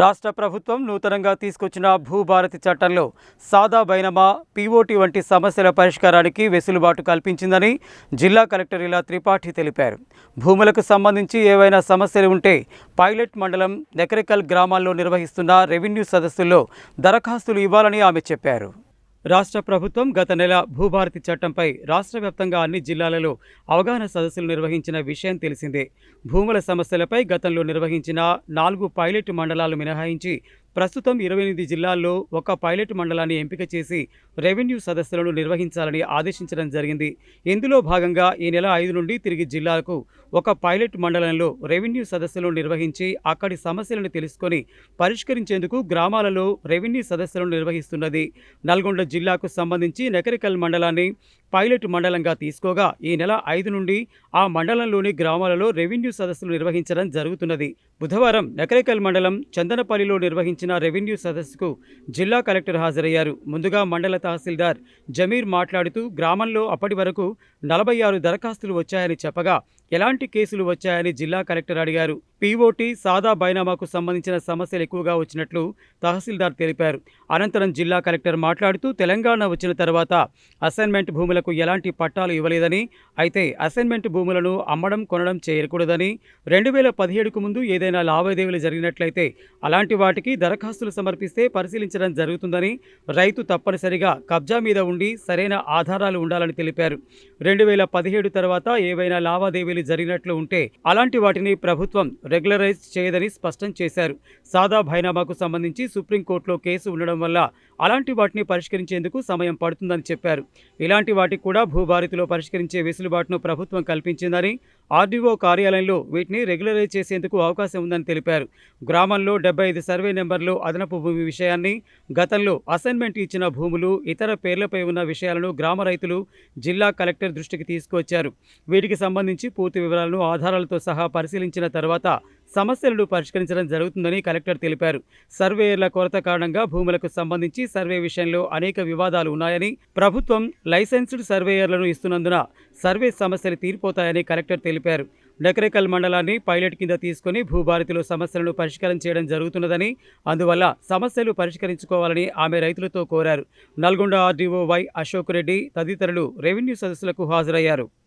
రాష్ట్ర ప్రభుత్వం నూతనంగా తీసుకొచ్చిన భూభారతి చట్టంలో సాదా బైనమా పీఓటీ వంటి సమస్యల పరిష్కారానికి వెసులుబాటు కల్పించిందని జిల్లా కలెక్టర్ ఇలా త్రిపాఠి తెలిపారు. భూములకు సంబంధించి ఏవైనా సమస్యలు ఉంటే పైలట్ మండలం నెకరికల్ గ్రామాల్లో నిర్వహిస్తున్న రెవెన్యూ సదస్సుల్లో దరఖాస్తులు ఇవ్వాలని ఆమె చెప్పారు. రాష్ట్ర ప్రభుత్వం గత నెల భూభారతి చట్టంపై రాష్ట్ర వ్యాప్తంగా అన్ని జిల్లాలలో అవగాహన సదస్సులు నిర్వహించిన విషయం తెలిసిందే. భూముల సమస్యలపై గతంలో నిర్వహించిన నాలుగు పైలట్ మండలాలు మినహాయించి ప్రస్తుతం ఇరవై ఎనిమిది జిల్లాల్లో ఒక పైలట్ మండలాన్ని ఎంపిక చేసి రెవెన్యూ సదస్సులను నిర్వహించాలని ఆదేశించడం జరిగింది. ఇందులో భాగంగా ఈ నెల ఐదు నుండి తిరిగి జిల్లాలకు ఒక పైలట్ మండలంలో రెవెన్యూ సదస్సులను నిర్వహించి అక్కడి సమస్యలను తెలుసుకొని పరిష్కరించేందుకు గ్రామాలలో రెవెన్యూ సదస్సులను నిర్వహిస్తున్నది. నల్గొండ జిల్లాకు సంబంధించి నెకరికల్ మండలాన్ని పైలట్ మండలంగా తీసుకోగా ఈ నెల ఐదు నుండి ఆ మండలంలోని గ్రామాలలో రెవెన్యూ సదస్సులు నిర్వహించడం జరుగుతున్నది. బుధవారం నకరేకల్ మండలం చందనపల్లిలో నిర్వహించిన రెవెన్యూ సదస్సుకు జిల్లా కలెక్టర్ హాజరయ్యారు. ముందుగా మండల తహసీల్దార్ జమీర్ మాట్లాడుతూ గ్రామంలో అప్పటి వరకు నలభై ఆరు దరఖాస్తులు వచ్చాయని చెప్పగా ఎలాంటి కేసులు వచ్చాయని జిల్లా కలెక్టర్ అడిగారు. పీఓటీ సాదా బైనామాకు సంబంధించిన సమస్యలు ఎక్కువగా వచ్చినట్లు తహసీల్దార్ తెలిపారు. అనంతరం జిల్లా కలెక్టర్ మాట్లాడుతూ తెలంగాణ వచ్చిన తర్వాత అసైన్మెంట్ భూములకు ఎలాంటి పట్టాలు ఇవ్వలేదని అయితే అసైన్మెంట్ భూములను అమ్మడం కొనడం చేయకూడదని రెండు వేల పదిహేడుకు ముందు ఏదైనా లావాదేవీలు జరిగినట్లయితే అలాంటి వాటికి దరఖాస్తులు సమర్పిస్తే పరిశీలించడం జరుగుతుందని రైతు తప్పనిసరిగా కబ్జా మీద ఉండి సరైన ఆధారాలు ఉండాలని తెలిపారు. రెండు వేల పదిహేడు తర్వాత ఏవైనా లావాదేవీలు జరిగినట్లు ఉంటే అలాంటి వాటిని ప్రభుత్వం రెగ్యులరైజ్ చేయదని స్పష్టం చేశారు. సాదా బైనామాకు సంబంధించి సుప్రీంకోర్టులో కేసు ఉండడం వల్ల అలాంటి వాటిని పరిష్కరించేందుకు సమయం పడుతుందని చెప్పారు. ఇలాంటి వాటికి కూడా భూభారతిలో పరిష్కరించే వెసులుబాటును ప్రభుత్వం కల్పించిందని ఆర్డీఓ కార్యాలయంలో వీటిని రెగ్యులరైజ్ చేసేందుకు అవకాశం ఉందని తెలిపారు. గ్రామంలో డెబ్బై ఐదు సర్వే నెంబర్లు అదనపు భూమి విషయాన్ని గతంలో అసైన్మెంట్ ఇచ్చిన భూములు ఇతర పేర్లపై ఉన్న విషయాలను గ్రామ రైతులు జిల్లా కలెక్టర్ దృష్టికి తీసుకువచ్చారు వీటికి సంబంధించి పూర్తి వివరాలను ఆధారాలతో సహా పరిశీలించిన తర్వాత సమస్యలను పరిష్కరించడం జరుగుతుందని కలెక్టర్ తెలిపారు. సర్వేయర్ల కొరత కారణంగా భూములకు సంబంధించి సర్వే విషయంలో అనేక వివాదాలు ఉన్నాయని ప్రభుత్వం లైసెన్స్డ్ సర్వేయర్లను ఇస్తున్నందున సర్వే సమస్యలు తీరిపోతాయని కలెక్టర్ తెలిపారు. నకరేకల్ మండలాన్ని పైలట్ కింద తీసుకుని భూభారతిలో సమస్యలను పరిష్కారం చేయడం జరుగుతున్నదని అందువల్ల సమస్యలు పరిష్కరించుకోవాలని ఆమె రైతులతో కోరారు. నల్గొండ ఆర్డీఓ వై అశోక్ రెడ్డి తదితరులు రెవెన్యూ సదస్సులకు హాజరయ్యారు.